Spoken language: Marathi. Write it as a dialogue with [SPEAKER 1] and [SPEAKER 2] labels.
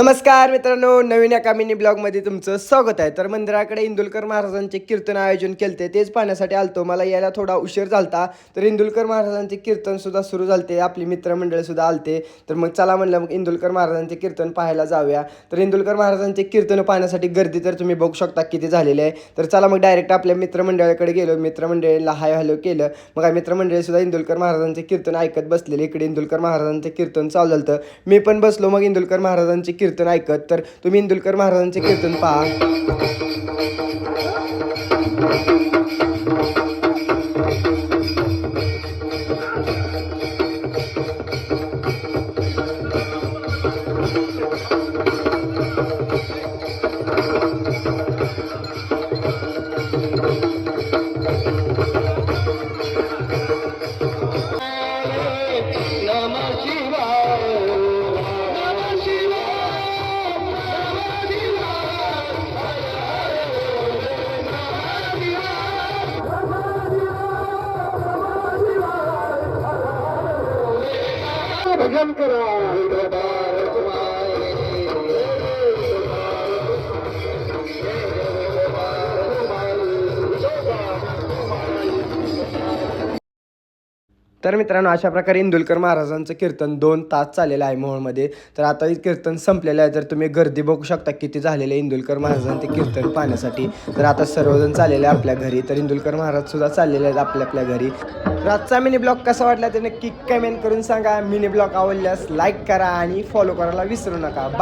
[SPEAKER 1] नमस्कार मित्रांनो नवीन एका मिनी ब्लॉगमध्ये तुमचं स्वागत आहे. तर मंदिराकडे इंदुलकर महाराजांचे कीर्तन आयोजन केलते तेच पाहण्यासाठी आलतो. मला यायला थोडा उशीर झालता तर इंदुलकर महाराजांचे कीर्तन सुद्धा सुरू झालते. आपली मित्रमंडळ सुद्धा आलते. तर मग चला म्हणलं मग इंदुलकर महाराजांचे कीर्तन पाहायला जाऊया. तर इंदुलकर महाराजांचे कीर्तन पाहण्यासाठी गर्दी तर तुम्ही बघू शकता किती झालेली आहे. तर चला मग डायरेक्ट आपल्या मित्रमंडळाकडे गेलो. मित्रमंडळीला हाय हॅलो केलं. मग काय मित्रमंडळी सुद्धा इंदुलकर महाराजांचे कीर्तन ऐकत बसलेले. इकडे इंदुलकर महाराजांचे कीर्तन चालू झालं मी पण बसलो मग इंदुलकर महाराजांचे कीर्तन कीर्तन ऐकत तर तुम्ही इंदुलकर महाराजांचे कीर्तन पहा.
[SPEAKER 2] जंतर
[SPEAKER 1] तर मित्रांनो अशा प्रकारे इंदुलकर महाराजांचं कीर्तन दोन तास चाललेलं आहे मोहोळमध्ये. तर आता कीर्तन संपलेलं आहे. तर तुम्ही गर्दी बघू शकता किती झालेलं आहे इंदुलकर महाराजांचे कीर्तन पाहण्यासाठी. तर आता सर्वजण चाललेले आहे आपल्या घरी. तर इंदुलकर महाराज सुद्धा चाललेले आहेत आपल्या आपल्या घरी. तर आजचा मिनी ब्लॉग कसा वाटला ते नक्की कमेंट करून सांगा. मिनी ब्लॉग आवडल्यास लाईक करा आणि फॉलो करायला विसरू नका. बा